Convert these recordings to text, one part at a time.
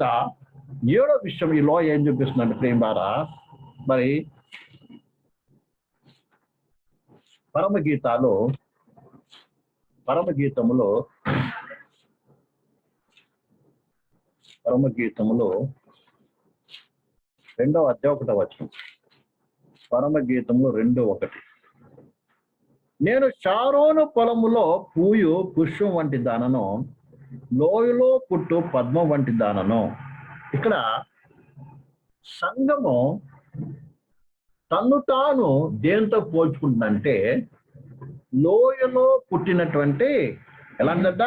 తర్వాత ఏడో విషయం ఈ లో ఏం చూపిస్తుందంటే ప్రేమ ద్వారా మరి పరమగీతాలు పరమగీతములో పరమగీతములో రెండవ అధ్యాయ ఒకటో వచనం. పరమగీతంలో రెండో ఒకటి. నేను షారోను పొలములో పూయు పుష్పం వంటి దానను లోయలో పుట్టు పద్మం వంటి దానను. ఇక్కడ సంఘము తన్ను తాను దేంతో పోల్చుకుంటుందంటే లోయలో పుట్టినటువంటి ఎలాంటిదట?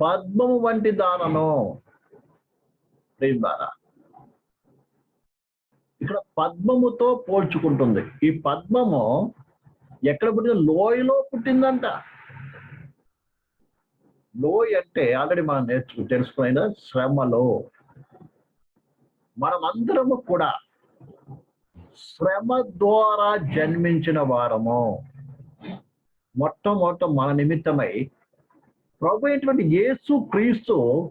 పద్మము వంటి దానను. ప్రేమారా ఇక్కడ పద్మముతో పోల్చుకుంటుంది. ఈ పద్మము ఎక్కడ పుట్టింది? లోయలో పుట్టిందంట. లోయ అంటే ఆల్రెడీ మనం నేర్చు తెలుసుకున్న శ్రమలో. మనమందరము కూడా శ్రమ ద్వారా జన్మించిన వారము. మొట్టమొదట మన నిమిత్తమై ప్రభు అయినటువంటి యేసు క్రీస్తు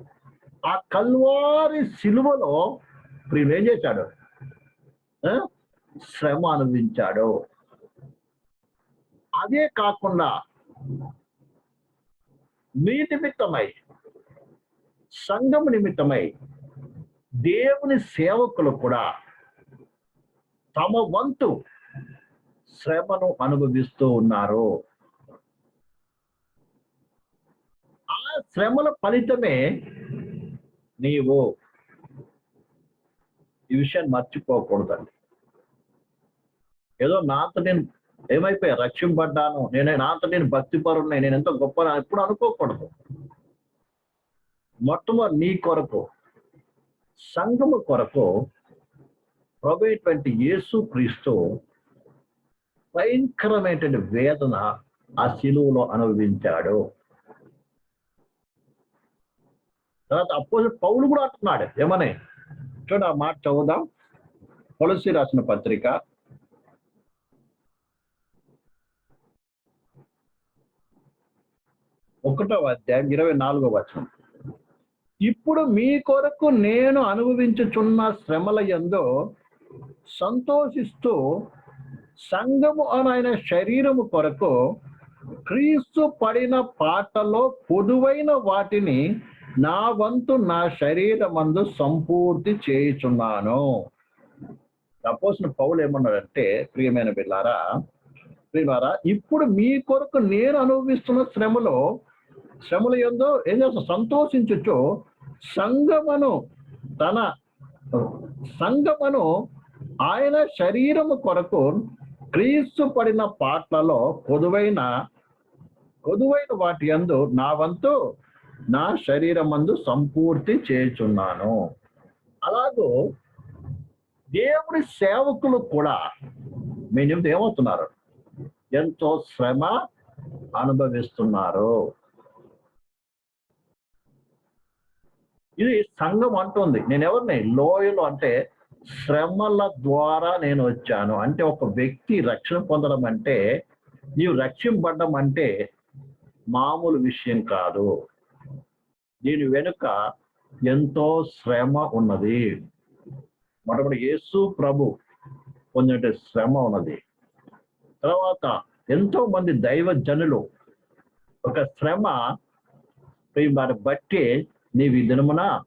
ఆ కల్వారి సిలువలో ఇప్పుడు ఏం చేశాడు? ఆ? శ్రమ అనుభవించాడు. అదే కాకుండా మీ నిమిత్తమై సంఘం నిమిత్తమై దేవుని సేవకులు కూడా తమ వంతు శ్రమను అనుభవిస్తూ ఉన్నారు. ఆ శ్రమల ఫలితమే నీవు ఈ విషయాన్ని మర్చిపోకూడదండి. ఏదో నాతో నేను ఏమైపోయా? రక్షింపడ్డాను నేను నాతో నేను భక్తి పరున్నాయి నేను ఎంతో గొప్ప ఎప్పుడు అనుకోకూడదు. మొట్టమొదటి నీ కొరకు సంఘము కొరకు ప్రభైనటువంటి యేసు క్రీస్తు భయంకరమైనటువంటి వేదన ఆ శిలువులో అనుభవించాడు. తర్వాత అప్పో పౌలు కూడా అంటున్నాడు. ఏమని? చూడ ఆ మాట చదువుదాం. తులసి రాసిన పత్రిక ఒకటో అధ్యాయం ఇరవై నాలుగో వచనం. ఇప్పుడు మీ కొరకు నేను అనుభవించుచున్న శ్రమల ఎందో సంతోషిస్తూ సంఘము అనైన శరీరము కొరకు క్రీస్తు పడిన పాటలో పొదువైన వాటిని నా వంతు నా శరీరమందు సంపూర్తి చేయుచున్నాను. తపోసిన పౌలు ఏమన్నాడంటే ప్రియమైన బిల్లారా ప్రియమారా ఇప్పుడు మీ కొరకు నేను అనుభవిస్తున్న శ్రమలో శ్రమల ఎందో ఏం చేస్తా సంతోషించచ్చు సంగమను తన సంగమను ఆయన శరీరము కొరకు క్రీస్తు పడిన పాటలలో కొదువైన కొదువైన వాటి యందు నా వంతు నా శరీరమందు సంపూర్తి చేయుచున్నాను. అలాగూ దేవుడి సేవకులు కూడా మీ నిమిత్తం ఏమవుతున్నారు? ఎంతో శ్రమ అనుభవిస్తున్నారు. ఇది సంఘం అంటుంది. నేను ఎవరిని లోయలు అంటే శ్రమల ద్వారా నేను వచ్చాను. అంటే ఒక వ్యక్తి రక్షణ పొందడం అంటే నీవు రక్షింపడం అంటే మామూలు విషయం కాదు. దీని వెనుక ఎంతో శ్రమ ఉన్నది. మొట్టమొదటి యేసు ప్రభు పొందే శ్రమ ఉన్నది. తర్వాత ఎంతో మంది దైవ జనులు ఒక శ్రమ వారి బట్టి నీవు ఈ దినమున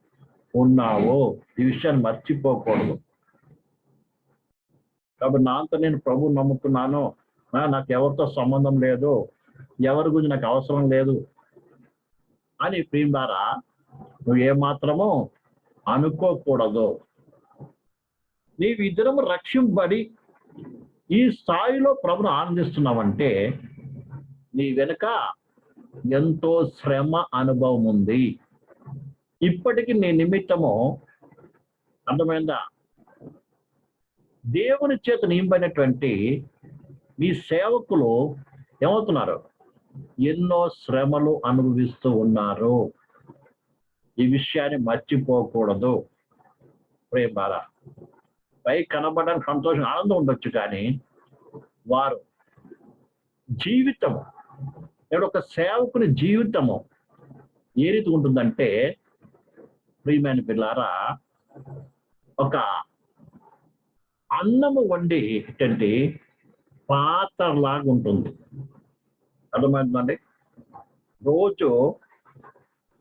ఉన్నావు ఈ విషయాన్ని మర్చిపోకూడదు. కాబట్టి నాతో నేను ప్రభు నమ్ముతున్నాను. నా నాకు ఎవరితో సంబంధం లేదు. ఎవరి గురించి నాకు అవసరం లేదు. అని ప్రియం ద్వారా నువ్వు ఏమాత్రము అనుకోకూడదు. నీవు ఇద్దరము రక్షింపబడి ఈ స్థాయిలో ప్రభును ఆనందిస్తున్నావంటే నీ వెనుక ఎంతో శ్రమ అనుభవం ఉంది. ఇప్పటికి నీ నిమిత్తము అర్థమైందా? దేవుని చేత నింపైనటువంటి మీ సేవకులు ఏమవుతున్నారు? ఎన్నో శ్రమలు అనుభవిస్తూ ఉన్నారు. ఈ విషయాన్ని మర్చిపోకూడదు. ప్రేమారా పై కనబడడానికి సంతోషం ఆనందం ఉండొచ్చు కానీ వారు జీవితము లేదా ఒక సేవకుని జీవితము ఏ రీతి ఉంటుందంటే ప్రియమైన పిల్లారా ఒక అన్నము వండి ఏంటంటే పాత్ర లాగా ఉంటుంది అర్థమవుతుందండి రోజు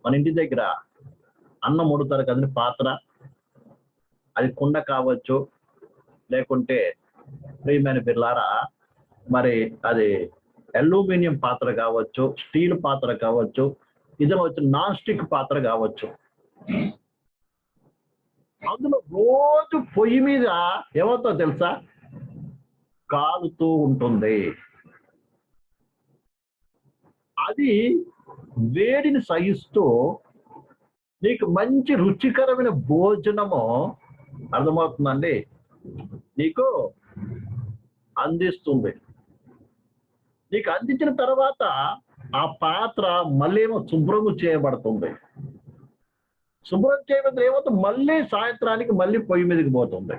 మన ఇంటి దగ్గర అన్నం వండుతారు కదండి పాత్ర. అది కుండ కావచ్చు లేకుంటే ప్రియమైన బిర్లారా మరి అది అల్యూమినియం పాత్ర కావచ్చు స్టీల్ పాత్ర కావచ్చు ఇది వచ్చి నాన్ స్టిక్ పాత్ర కావచ్చు. అందులో రోజు పొయ్యి మీద ఏమవుతుందో తెలుసా? కాలుతూ ఉంటుంది. అది వేడిని సహిస్తూ నీకు మంచి రుచికరమైన భోజనము అర్థమవుతుందండి? నీకు అందిస్తుంది. నీకు అందించిన తర్వాత ఆ పాత్ర మళ్ళీ ఏమో శుభ్రము చేయబడుతుంది. శుభ్రం చేయబడితే ఏమవుతుంది? మళ్ళీ సాయంత్రానికి మళ్ళీ పొయ్యి మీదకి పోతుంది.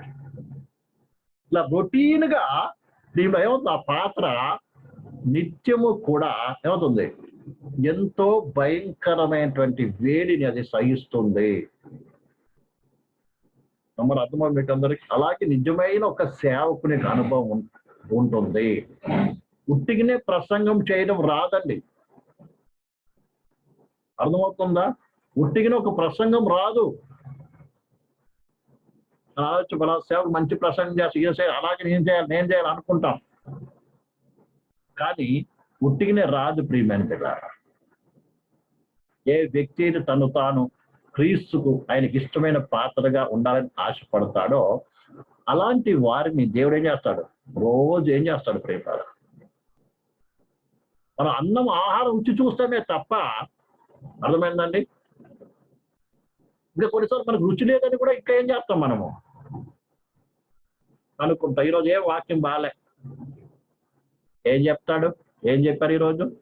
ఇలా రొటీన్గా దీనిలో ఏమవుతుంది? ఆ పాత్ర నిత్యము కూడా ఏమవుతుంది? ఎంతో భయంకరమైనటువంటి వేడిని అది సహిస్తుంది. మరి అర్థమవుతుంది మీకు అందరికి అలాగే నిజమైన ఒక సేవకుని అనుభవం ఉంటుంది. ఉట్టిగానే ప్రసంగం చేయడం రాదండి. అర్థమవుతుందా? ఉట్టిగిన ఒక ప్రసంగం రాదు. రావచ్చు బలా సేవకు మంచి ప్రసంగం చేసి ఏ అలాగే నేను చేయాలి? నేను చేయాలి అనుకుంటాం. కానీ ఉట్టిగానే రాదు ప్రియమైన పిల్లారా ఏ వ్యక్తి అయితే తను తాను క్రీస్తుకు ఆయనకి ఇష్టమైన పాత్రగా ఉండాలని ఆశపడతాడో అలాంటి వారిని దేవుడు ఏం చేస్తాడు? రోజు ఏం చేస్తాడు ప్రేమ మనం అన్నం ఆహారం రుచి చూస్తామే తప్ప అర్థమైందండి? ఇప్పుడు కొన్నిసార్లు మనకు రుచి లేదని కూడా ఇంకా ఏం చేస్తాం మనము? అనుకుంటాం. ఈరోజు ఏం వాక్యం బాలే? ఏం చెప్తాడు? ఏం చెప్పారు ఈరోజు?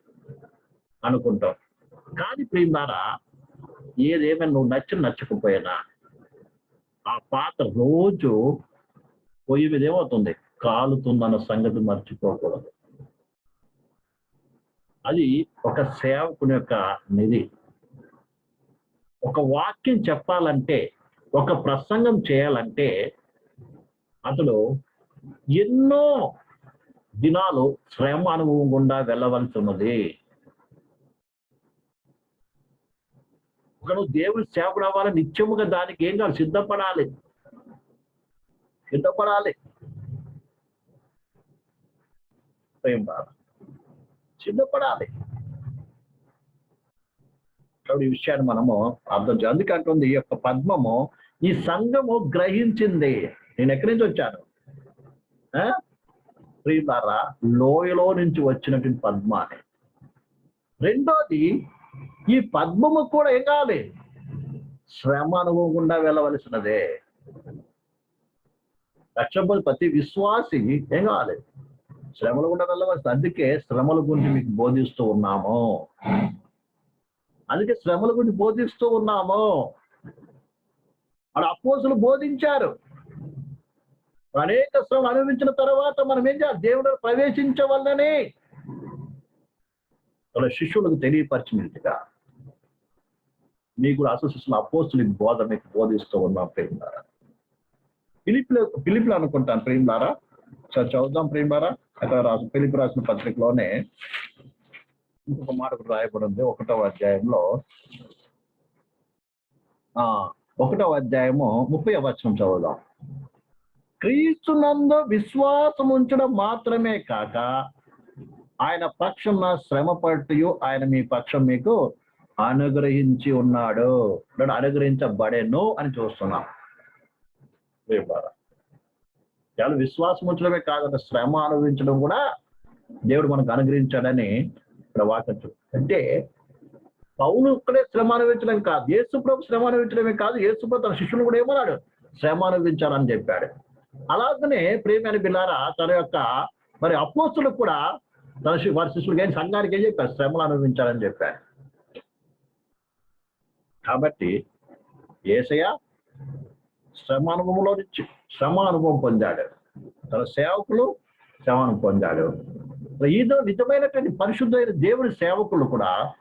అనుకుంటాం. కానీ ద్వారా ఏదేమైనా నువ్వు నచ్చిన నచ్చకపోయినా ఆ పాత్ర రోజు పొయ్యి మీద ఏమవుతుంది? కాలుతుందన్న సంగతి మర్చిపోకూడదు. అది ఒక సేవకుని యొక్క నిధి. ఒక వాక్యం చెప్పాలంటే ఒక ప్రసంగం చేయాలంటే అతడు ఎన్నో దినాలు శ్రమ అనుభవం గుండా వెళ్ళవలసి ఉన్నది. ఒకడు దేవుడి సేవకుడు అవ్వాలి నిత్యముగా దానికి ఏం కాదు సిద్ధపడాలి. సిద్ధపడాలి. సిద్ధపడాలి. కాబట్టి ఈ విషయాన్ని మనము అర్థం చేయాలి. అందుకంటుంది ఈ యొక్క పద్మము ఈ సంఘము గ్రహించింది. నేను ఎక్కడి నుంచి వచ్చాను? ఆ? ప్రియులారా లోయలో నుంచి వచ్చినటువంటి పద్మ అని రెండోది ఈ పద్మము కూడా ఏం కావాలి? శ్రమ అనుభవకుండా వెళ్ళవలసినదే. రక్షణ ప్రతి విశ్వాసి ఏం కావాలి? శ్రమలు గుండా వెళ్ళవలసింది అందుకే శ్రమల గురించి మీకు బోధిస్తూ ఉన్నాము. అందుకే శ్రమల గురించి బోధిస్తూ ఉన్నాము. అక్కడ అపోసులు బోధించారు. అనేక శ్రమలు అనుభవించిన తర్వాత మనం ఏం చేయాలి? దేవుడు ప్రవేశించవల్లని వాళ్ళ శిష్యులకు తెలియపరిచినట్టుగా మీకు కూడా అసోసియేషన్ అపోస్తుల బోధ మీకు బోధిస్తూ ఉన్నాం ప్రేమిలారా. పిలిపిలో పిలిపిలో అనుకుంటాను ప్రేమిలారా. సార్ చదువుదాం ప్రేమిలారా. అక్కడ రాసిన పిలిపి రాసిన పత్రికలోనే ఇంకొక మాట రాయబడి ఉంది ఒకటవ అధ్యాయంలో. ఆ ఒకటవ అధ్యాయము ముప్పై వచనం చదువుదాం. క్రీస్తునందు విశ్వాసం ఉంచడం మాత్రమే కాక ఆయన పక్షం శ్రమ పట్టు ఆయన మీ పక్షం మీకు అనుగ్రహించి ఉన్నాడు. అనుగ్రహించబడేను అని చూస్తున్నాం. చాలా విశ్వాసం ఉంచడమే కాదంటే శ్రమ అనుభవించడం కూడా దేవుడు మనకు అనుగ్రహించాడని ప్రవాచం అంటే పౌలు ఇక్కడే శ్రమ అనుభవించడం కాదు యేసుప్రభు శ్రమ అనుభవించడమే కాదు యేసుప్రభు తన శిష్యులు కూడా ఏమన్నాడు? శ్రమ అనుభవించాలని చెప్పాడు. అలాగనే ప్రేమైన బిల్లారా తన యొక్క మరి అపోస్తులకు కూడా తన వారి శిష్యులు కానీ సంఘానికి ఏం చెప్పారు? శ్రమలు అనుభవించాలని చెప్పాడు కాబట్టి ఏసయ్య శ్రమ అనుభవంలో నుంచి శ్రమ అనుభవం పొందాడు. తన సేవకులు శ్రమను పొందాడు. ఈదో నిజమైనటువంటి పరిశుద్ధమైన దేవుడి సేవకులు కూడా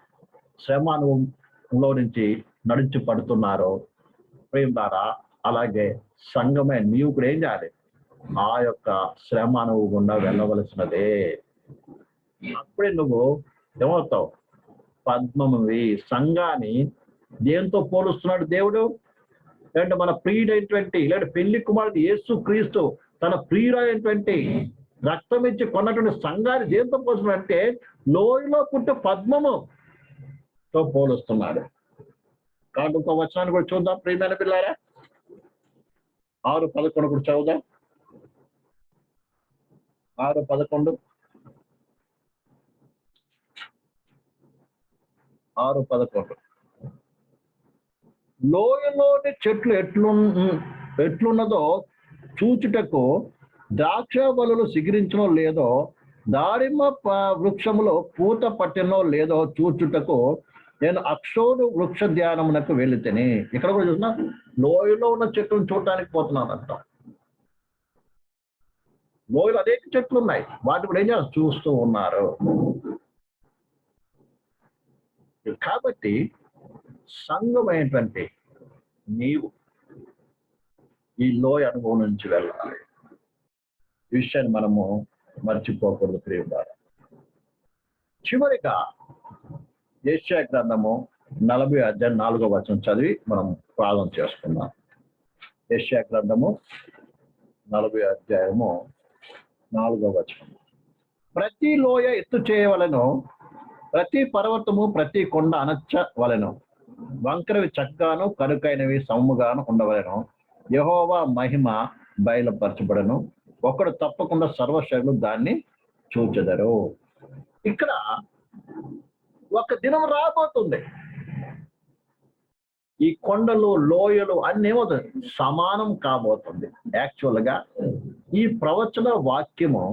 శ్రమ అనుభవంలో నుంచి నడిచి పడుతున్నారు ప్రేమ ద్వారా అలాగే సంఘమే నీవు కూడా ఏం చేయాలి? ఆ యొక్క శ్రమ నువ్వు గుండా వెళ్ళవలసినదే. అప్పుడే నువ్వు ఏమవుతావు? పద్మమువి సంఘాన్ని దేంతో పోలుస్తున్నాడు దేవుడు? లేదంటే మన ప్రియుడైనటువంటి లేదంటే పెళ్ళి కుమారుడు యేసు క్రీస్తు తన ప్రియుడైనటువంటి రక్తం ఇచ్చి కొన్నటువంటి సంఘాన్ని దేంతో పోలుస్తున్నాడు అంటే లోయలో పుట్టే పద్మము తో పోలుస్తున్నాడు. కాబట్టి ఒక వచనాన్ని కూడా చూద్దాం ప్రియమైన పిల్లారా. ఆరు పదకొండు కూడా చదువుదాం. ఆరు పదకొండు. ఆరు పదకొండు. లోయలోని చెట్లు ఎట్లు ఎట్లున్నదో చూచుటకు ద్రాక్ష బలులు సిగిరించనో లేదో దారిమ్మ ప- వృక్షములో పూత పట్టినో లేదో చూచుటకు నేను అక్షోడు వృక్ష ధ్యానమునకు వెళితేని ఇక్కడ కూడా చూసిన లోయలో ఉన్న చెట్లను చూడటానికి పోతున్నానంట లోయలు అనేక చెట్లు ఉన్నాయి. వాటి కూడా ఏం చేస్తారు చూస్తూ ఉన్నారు. కాబట్టి సంఘమైనటువంటి నీవు ఈ లోయ అనుభవం నుంచి వెళ్ళాలి. ఈ విషయాన్ని మనము మర్చిపోకూడదు ప్రియుడారు చివరిగా ఏషియా గ్రంథము నలభై అధ్యాయం నాలుగో వచనం చదివి మనం ప్రార్థన చేసుకుందాం. ఏషియా గ్రంథము నలభై అధ్యాయము నాలుగో వచనం. ప్రతి లోయ ఎత్తు చేయవలను ప్రతి పర్వతము ప్రతి కొండ అనచ్చవలను వంకరవి చక్కగాను కనుకైనవి సొమ్ముగాను ఉండవలెను. యహోవా మహిమ బయలుపరచబడను. ఒకడు తప్పకుండా సర్వశైలు దాన్ని చూచెదరు. ఇక్కడ ఒక దినం రాబోతుంది. ఈ కొండలు లోయలు అన్ని ఏమవుతుంది? సమానం కాబోతుంది. యాక్చువల్గా ఈ ప్రవచన వాక్యము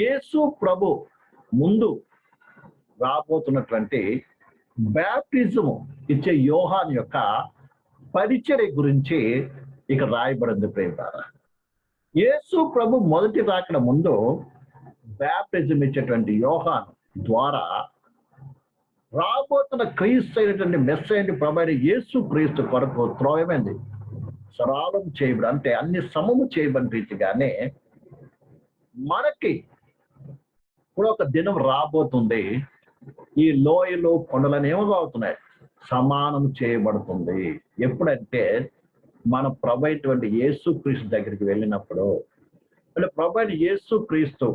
యేసు ప్రభు ముందు రాబోతున్నటువంటి బ్యాప్టిజము ఇచ్చే యోహాన్ యొక్క పరిచర్య గురించి ఇక రాయబడింది ప్రేమ యేసు ప్రభు మొదటి రాకడ ముందు బ్యాప్టిజం ఇచ్చేటువంటి యోహాన్ ద్వారా రాబోతున్న క్రీస్తు అయినటువంటి మెస్ అయిన ప్రభు యేసు క్రీస్తు కొరకు త్రోయమైంది. సరాలం చేయబడి అంటే అన్ని సమము చేయబడిన రీతిగానే మనకి ఇప్పుడు ఒక దినం రాబోతుంది. ఈ లోయలు కొండలనేమో అవుతున్నాయి సమానం చేయబడుతుంది. ఎప్పుడంటే మన ప్రభు అయినటువంటి యేసు క్రీస్తు దగ్గరికి వెళ్ళినప్పుడు అంటే ప్రభు అయిన యేసు క్రీస్తు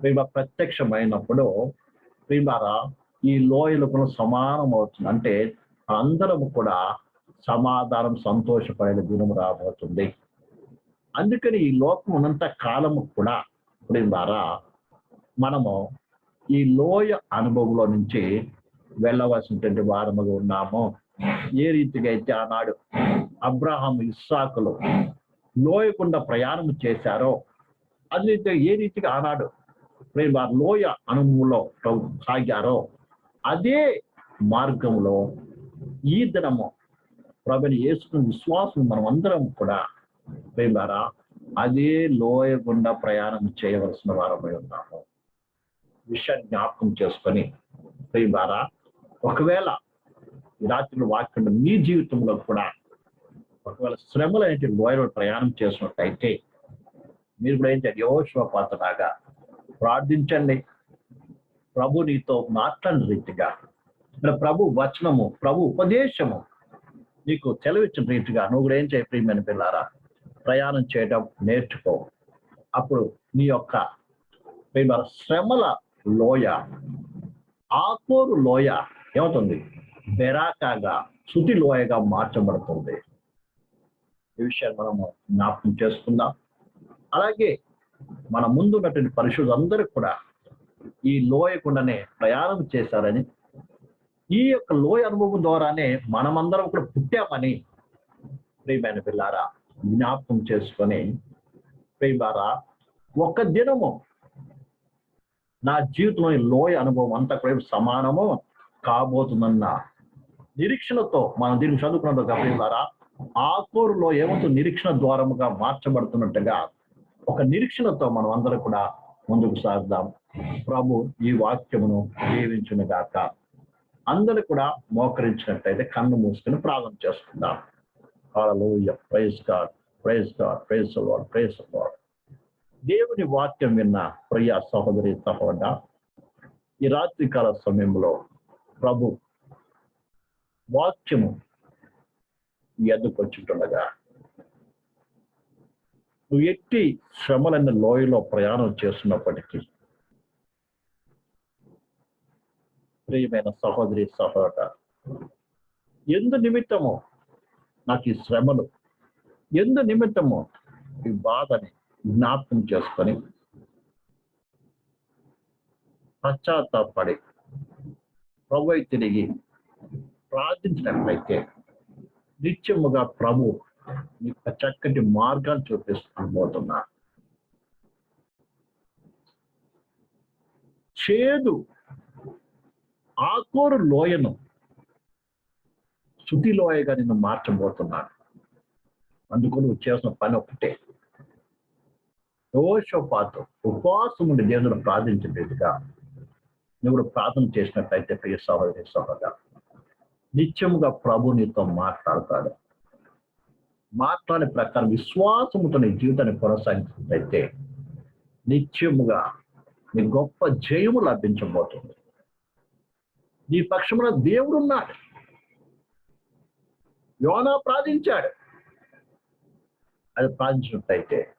ప్రేమ ప్రత్యక్షమైనప్పుడు ప్రేమారా ఈ లోయలకు సమానం అవుతుంది అంటే అందరం కూడా సమాధానం సంతోషపడిన దినం రాబోతుంది. అందుకని ఈ లోకం ఉన్నంత కాలము కూడా ప్రేమారా మనము ఈ లోయ అనుభవంలో నుంచి వెళ్ళవలసినటువంటి వారముగా ఉన్నాము. ఏ రీతిగా అయితే ఆనాడు అబ్రహాం ఇస్సాకులు లోయకుండా ప్రయాణం చేశారో అది రీతిగా ఏ రీతిగా ఆనాడు ప్రేమ లోయ అనుభవంలో సాగారో అదే మార్గంలో ఈ దినము ప్రభుని వేసుకున్న విశ్వాసం మనం అందరం కూడా ప్రేమారా అదే లోయ గుండా ప్రయాణం చేయవలసిన వారమై ఉన్నాము. విషయాన్ని జ్ఞాపకం చేసుకొని ప్రేమారా ఒకవేళ ఈ రాత్రి వాక్యం మీ జీవితంలో కూడా ఒకవేళ శ్రమలు ఏంటి లోయలో ప్రయాణం చేసినట్టయితే మీరు కూడా ఏంటి యోశివ పాత్రలాగా ప్రార్థించండి. ప్రభు నీతో మాట్లాడిన రీతిగా ప్రభు వచనము ప్రభు ఉపదేశము నీకు తెలివిచ్చిన రీతిగా నువ్వు కూడా ఏం చేయ ప్రియమైన పిల్లారా? ప్రయాణం చేయడం నేర్చుకో. అప్పుడు నీ యొక్క ప్రేమ శ్రమల లోయ ఆకూరు లోయ ఏమవుతుంది? బెరాకాగా శుతి లోయగా మార్చబడుతుంది. ఈ విషయాన్ని మనము జ్ఞాపకం చేసుకుందాం. అలాగే మన ముందు ఉన్నటువంటి పరిశుద్ధులందరూ కూడా ఈ లోయకుండానే ప్రయాణం చేశారని ఈ యొక్క లోయ అనుభవం ద్వారానే మనమందరం కూడా పుట్టామని ప్రియమైన పిల్లారా జ్ఞాపకం చేసుకొని ప్రేమారా ఒక దినము నా జీవితంలో లోయ అనుభవం అంతా కూడా సమానము కాబోతుందన్న నిరీక్షణతో మనం దీన్ని చదువుకున్నట్టు గమనిస్తారా ఆకూరులో ఏమవుతుంది నిరీక్షణ ద్వారముగా మార్చబడుతున్నట్టుగా ఒక నిరీక్షణతో మనం అందరం కూడా ముందుకు సాగుదాం ప్రభు ఈ వాక్యమును దీవించును గాక అందరూ కూడా మోకరించినట్టయితే కన్ను మూసుకుని ప్రార్థన చేసుకుందాం Hallelujah. Praise God. Praise God. Praise the Lord. Praise దేవుని వాక్యం విన్న ప్రియ సహోదరి సహోదర ఈ రాత్రికాల సమయంలో ప్రభు వాక్యము మీ ఎద్దుకు నువ్వు ఎట్టి శ్రమలైన లోయలో ప్రయాణం చేస్తున్నప్పటికీ ప్రియమైన సహోదరి సహోదర ఎందు నిమిత్తము నాకు ఈ శ్రమలు ఎందు నిమిత్తము ఈ బాధని జ్ఞాపకం చేసుకొని పశ్చాత్తాపడి ప్రభు తిరిగి ప్రార్థించినట్లయితే నిత్యముగా ప్రభు మీకు చక్కటి మార్గాన్ని పోతున్నా. చేదు ఆకూరు లోయను శుతి లోయగా నిన్ను మార్చబోతున్నాను అందుకు నువ్వు చేసిన పని ఒకటే దోషపాతం ఉపవాసం ఉండి దేవుడు ప్రార్థించలేదుగా నువ్వు ప్రార్థన చేసినట్లయితే ప్రియ సహోదరి సహోదరు నిత్యముగా ప్రభు నీతో మాట్లాడతాడు. మాట్లాడే ప్రకారం విశ్వాసముతో నీ జీవితాన్ని కొనసాగించినట్లయితే నిత్యముగా నీ గొప్ప జయము లభించబోతుంది. నీ పక్షమున దేవుడు ఉన్నాడు. యోనా ప్రార్థించాడు. అది ప్రార్థించినట్లయితే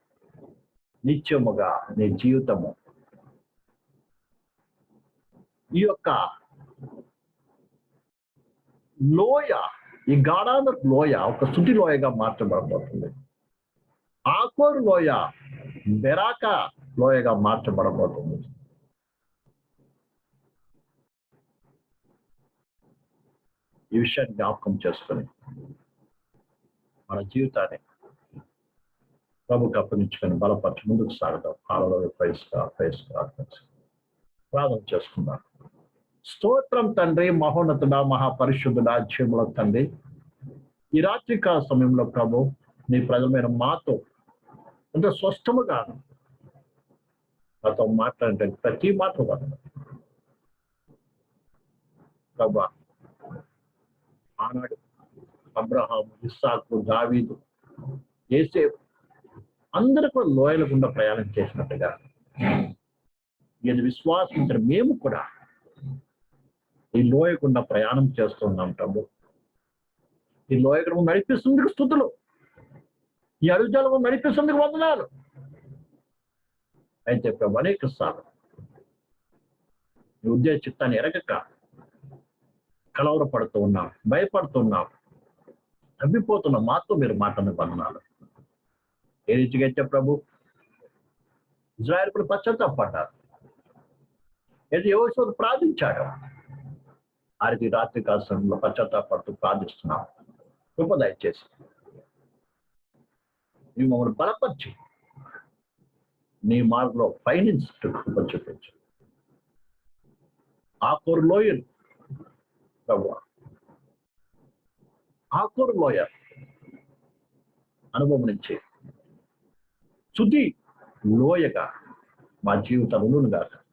నిత్యముగా నీ జీవితము ఈ యొక్క లోయ ఈ గాఢాన లోయ ఒక సుటి లోయగా మార్చబడబోతుంది. ఆకోరు లోయ బెరాక లోయగా మార్చబడబోతుంది. ఈ విషయాన్ని జ్ఞాపకం చేసుకొని మన జీవితాన్ని ప్రభుకి అప్పగించుకొని బలపరిచి ముందుకు సాగుతాం కాలంలో ప్రయస్ ప్రార్థన చేసుకుందాం. స్తోత్రం తండ్రి మహోన్నతుడా మహాపరిశుద్ధుడా జీవుల తండ్రి. ఈ రాత్రికాల సమయంలో ప్రభు నీ ప్రజలమైన మాతో అంత స్పష్టముగా మాతో మాట్లాడే ప్రతి మాట ప్రభా ఆనాడు అబ్రహాం ఇస్సాకు దావీదు చేసే అందరూ కూడా లోయలకుండా ప్రయాణం చేసినట్టుగా. ఇది విశ్వాసించిన మేము కూడా ఈ లోయకుండా ప్రయాణం చేస్తున్నాం ప్రభు. ఈ లోయకు నడిపిస్తుంది స్థుతులు. ఈ అరుజాలు నడిపిస్తుంది వందనాలు. అయితే ప్రభు అనేక సార్లు ఈ ఉద్దేశ చిత్తాన్ని ఎరగక కలవరపడుతూ ఉన్నాం భయపడుతున్నాం తప్పిపోతున్న మాతో మీరు మాటను బంధనాలు ఏ రీతిగా అయితే ప్రభు? ఇజ్రాయల్ కూడా పశ్చాత్తాపడ్డారు. ఏది యోగేశ్వరు ప్రార్థించాడు. ఆ రీతి రాత్రి కాలంలో పశ్చాత్తాపడుతూ ప్రార్థిస్తున్నాం. కృప దయచేసి. నువ్వు మమ్మల్ని బలపరిచి నీ మార్గంలో ఫైనాన్స్ కృప చూపించు. ఆకూరు లోయలు ప్రభు ఆకూరు లోయ అనుభవం నుంచి శుద్ధి లోయగా మా జీవితంలో కాదు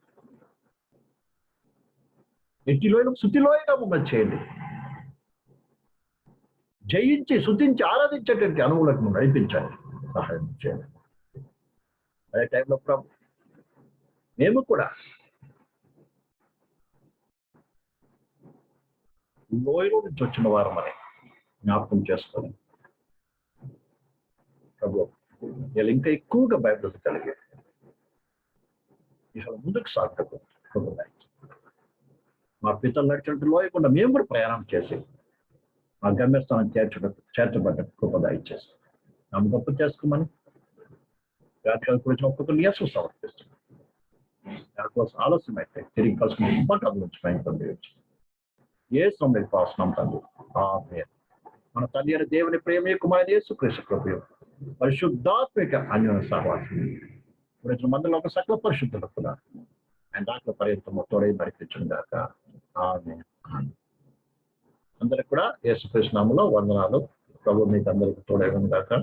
ఎట్టి లోయను మమ్మల్ని చేయండి. జయించి శుతించి ఆరాధించేటువంటి అనువులకు నువ్వు నడిపించండి. సహాయం చేయండి. అదే టైంలో ప్రభు మేము కూడా లోయలో నుంచి వచ్చిన వారం అని జ్ఞాపకం చేసుకొని ప్రభు వీళ్ళు ఇంకా ఎక్కువగా బైబిల్ కలిగి. ఇసలు ముందుకు సాగుతూ. మా పితలు నడిచినట్టు లోయకుండా మేము కూడా ప్రయాణం చేసి మా గమ్యస్థానం చేర్చడం చేర్చబడ్డ కృపద ఇచ్చేసి నమ్మ గొప్ప చేసుకోమని వ్యాఖ్యలు గురించి ఒక్కొక్కరు నియాసం సమర్పిస్తున్నాం. దానికోసం ఆలస్యం అయితే తిరిగి కలుసుకుని ఇబ్బంది నుంచి భయంకరం ఏ సమయం పాసనం తండ్రి ఆమేన్. మన తల్లి అయిన దేవుని ప్రేమ కుమారి యేసు కృష్ణ కృపయు. పరిశుద్ధాత్మిక అన్యోన సహవాసం. గురించి మందులో ఒక సకల పరిశుద్ధులకు కూడా ఆయన దాంట్లో పర్యంతం తోడై మరిపించడం దాకా అందరికి కూడా యేసుకృష్ణంలో వందనాలు. ప్రభు మీకు అందరికి తోడై దాకా